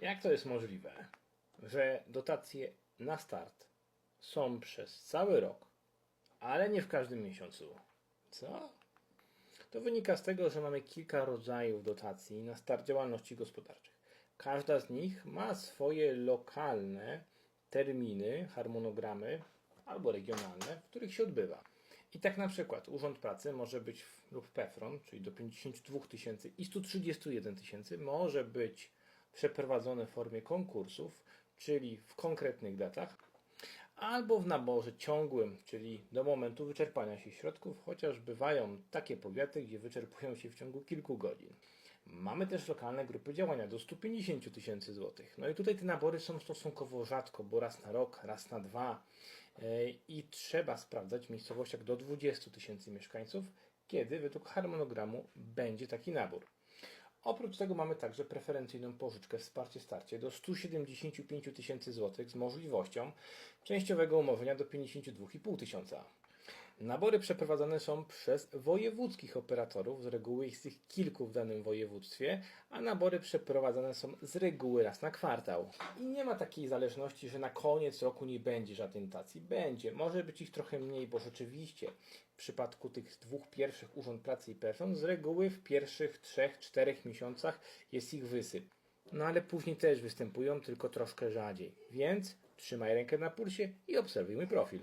Jak to jest możliwe, że dotacje na start są przez cały rok, ale nie w każdym miesiącu? Co? To wynika z tego, że mamy kilka rodzajów dotacji na start działalności gospodarczych. Każda z nich ma swoje lokalne terminy, harmonogramy albo regionalne, w których się odbywa. I tak na przykład Urząd Pracy może być lub PEFRON, czyli do 52 tysięcy i 131 tysięcy, może być przeprowadzone w formie konkursów, czyli w konkretnych datach, albo w naborze ciągłym, czyli do momentu wyczerpania się środków, chociaż bywają takie powiaty, gdzie wyczerpują się w ciągu kilku godzin. Mamy też lokalne grupy działania do 150 tysięcy złotych. No i tutaj te nabory są stosunkowo rzadko, bo raz na rok, raz na dwa e, i trzeba sprawdzać w miejscowościach do 20 tysięcy mieszkańców, kiedy według harmonogramu będzie taki nabór. Oprócz tego mamy także preferencyjną pożyczkę wsparcie starcie do 175 tysięcy złotych z możliwością częściowego umorzenia do 52,5 tysiąca. Nabory przeprowadzane są przez wojewódzkich operatorów, z reguły jest ich kilku w danym województwie, a nabory przeprowadzane są z reguły raz na kwartał. I nie ma takiej zależności, że na koniec roku nie będzie żadnej dotacji. Będzie, może być ich trochę mniej, bo rzeczywiście w przypadku tych dwóch pierwszych Urząd Pracy i PERSON z reguły w pierwszych trzech, czterech miesiącach jest ich wysyp. No ale później też występują, tylko troszkę rzadziej. Więc trzymaj rękę na pulsie i obserwuj mój profil.